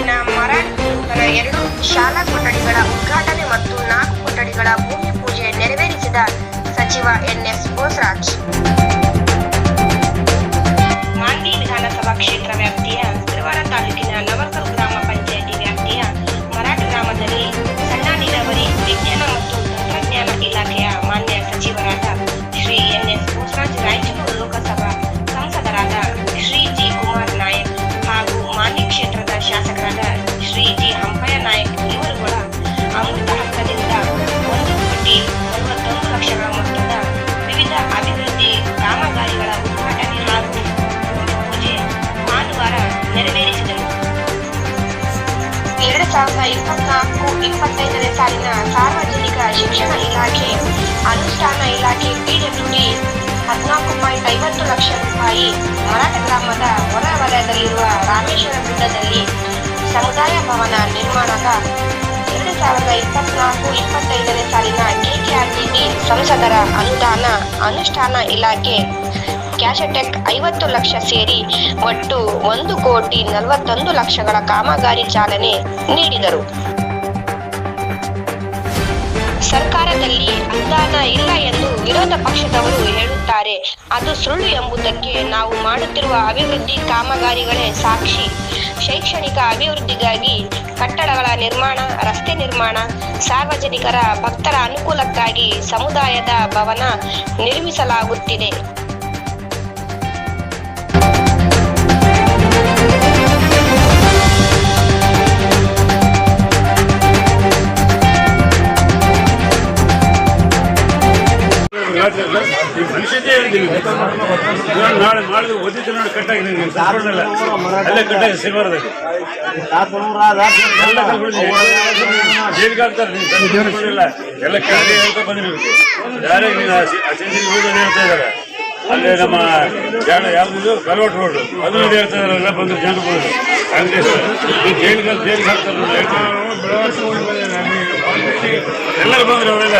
ಇಲ್ಲಿನ ಮರಾಠ ಎರಡು ಶಾಲಾ ಕೊಠಡಿಗಳ ಉದ್ಘಾಟನೆ ಮತ್ತು ನಾಲ್ಕು ಕೊಠಡಿಗಳ ಭೂಮಿ ಪೂಜೆ ನೆರವೇರಿಸಿದ ಸಚಿವ ಎನ್ಎಸ್ ಬೋಸ್ರಾಜ್. ಸಾವಿರದ ಇಪ್ಪತ್ನಾಲ್ಕು ಇಪ್ಪತ್ತೈದನೇ ಸಾಲಿನ ಸಾರ್ವಜನಿಕ ಶಿಕ್ಷಣ ಇಲಾಖೆ, ಅನುಷ್ಠಾನ ಇಲಾಖೆ ಪಿಡಬ್ಲ್ಯೂಡಿ ಹದಿನಾಲ್ಕು ಪಾಯಿಂಟ್ ಐವತ್ತು ಲಕ್ಷ ರೂಪಾಯಿ ಮರಾಠ ಗ್ರಾಮದ ಹೊರ ವಲಯದಲ್ಲಿರುವ ರಾಮೇಶ್ವರ ಗುಡ್ಡದಲ್ಲಿ ಸಮುದಾಯ ಭವನ ನಿರ್ಮಾಣದ ಎರಡು ಸಾವಿರದ ಇಪ್ಪತ್ನಾಲ್ಕು ಇಪ್ಪತ್ತೈದನೇ ಸಾಲಿನ ಕೆಕೆಆರ್ಟಿಟಿ ಸಂಸದರ ಅನುದಾನ ಅನುಷ್ಠಾನ ಇಲಾಖೆ ಕ್ಯಾಶಟೆಕ್ ಐವತ್ತು ಲಕ್ಷ ಸೇರಿ ಒಟ್ಟು ಒಂದು ಕೋಟಿ ನಲವತ್ತೊಂದು ಲಕ್ಷಗಳ ಕಾಮಗಾರಿ ಚಾಲನೆ ನೀಡಿದರು. ಸರ್ಕಾರದಲ್ಲಿ ಅನುದಾನ ಇಲ್ಲ ಎಂದು ವಿರೋಧ ಪಕ್ಷದವರು ಹೇಳುತ್ತಾರೆ. ಅದು ಸುಳ್ಳು ಎಂಬುದಕ್ಕೆ ನಾವು ಮಾಡುತ್ತಿರುವ ಅಭಿವೃದ್ಧಿ ಕಾಮಗಾರಿಗಳೇ ಸಾಕ್ಷಿ. ಶೈಕ್ಷಣಿಕ ಅಭಿವೃದ್ಧಿಗಾಗಿ ಕಟ್ಟಡಗಳ ನಿರ್ಮಾಣ, ರಸ್ತೆ ನಿರ್ಮಾಣ, ಸಾರ್ವಜನಿಕರ ಭಕ್ತರ ಅನುಕೂಲಕ್ಕಾಗಿ ಸಮುದಾಯದ ಭವನ ನಿರ್ಮಿಸಲಾಗುತ್ತಿದೆ. ವಿಷಯತೆ ಹೇಳ್ತೀವಿ ಇವಾಗ ನಾಳೆ ಮಾಡಿದ್ರೆ ಓದಿದ್ದು ನೋಡಿ ಕಟ್ಟಾಗಿದೆ ನೀವು ಸಾರ್ವಜನಿಕ ಅಲ್ಲೇ ಕಟ್ಟಾಗಿದೆ ಸಿಲ್ವರ್ದಲ್ಲಿ ಎಲ್ಲ ಕಲ್ಬಿಡಿದೆ ಜೈಲಿಗೆ ನೀವು ಕಲ್ಬಿಡಿಲ್ಲ ಎಲ್ಲ ಕೆಳಗೆ ಹೇಳ್ತಾ ಬಂದಿರ್ಬೇಕು ಯಾರೇ ನೀನು ಹೇಳ್ತಾ ಇದ್ದಾರೆ ಅಲ್ಲೇ ನಮ್ಮ ಜಾಣ ಯಾವ್ದು ರೋಡ್ ಅದು ಹೇಳ್ತಾ ಇದಾರೆ ಎಲ್ಲ ಬಂದು ಜನರು ಬಂದು ಕಾಂಗ್ರೆಸ್ ಜೈಲಿಗೆ ಜೈಲಿಗೆ ಹಾಕ್ತಾರೆ. ಎಲ್ಲರೂ ಬಂದ್ರು ಅವರೆಲ್ಲ